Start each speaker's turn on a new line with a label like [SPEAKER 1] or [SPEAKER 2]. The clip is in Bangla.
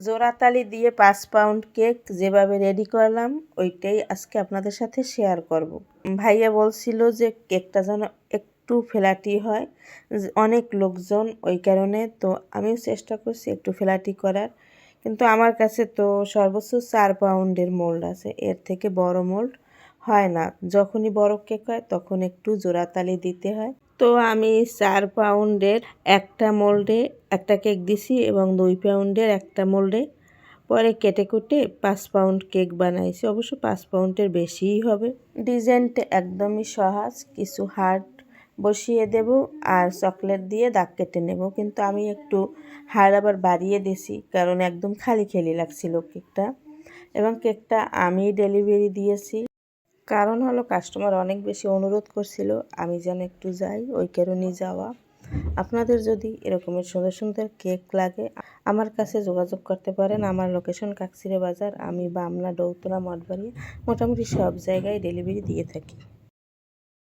[SPEAKER 1] জোড়াতালি দিয়ে পাঁচ পাউন্ড কেক যেভাবে রেডি করলাম, ওইটাই আজকে আপনাদের সাথে শেয়ার করব। ভাইয়া বলছিল যে কেকটা যেন একটু ফেলাটি হয় অনেক লোকজন ওই কারণে, তো আমিও চেষ্টা করছি একটু ফেলাটি করার। কিন্তু আমার কাছে তো সর্বোচ্চ চার পাউন্ডের মোল্ড আছে, এর থেকে বড় মোল্ড হয় না। যখনই বড় কেক হয়, তখন একটু জোড়াতালি দিতে হয়। তো আমি চার পাউন্ডের একটা মোল্ডে একটা কেক দিছি এবং দুই পাউন্ডের একটা মোল্ডে। পরে কেটে কুটে পাঁচ পাউন্ড কেক বানাইছি। অবশ্য পাঁচ পাউন্ডের বেশিই হবে। ডিজাইনটা একদমই সহজ, কিছু হার্ড বসিয়ে দেব আর চকলেট দিয়ে দাগ কেটে নেব। কিন্তু আমি একটু হাড় আবার বাড়িয়ে দিছি, কারণ একদম খালি খেলি লাগছিল কেকটা। এবং কেকটা আমি ডেলিভারি দিয়েছি। কারণ হলো কাস্টমার অনেক বেশি অনুরোধ করছিল, আমি যেন একটু যাই, ওই কারণেই যাওয়া। আপনাদের যদি এরকমের সুন্দর সুন্দর কেক লাগে, আমার কাছে যোগাযোগ করতে পারেন। আমার লোকেশন কাকসিরে বাজার, আমি বামনা ডৌতলা মঠবাড়ি মোটামুটি সব জায়গায় ডেলিভারি দিয়ে থাকি।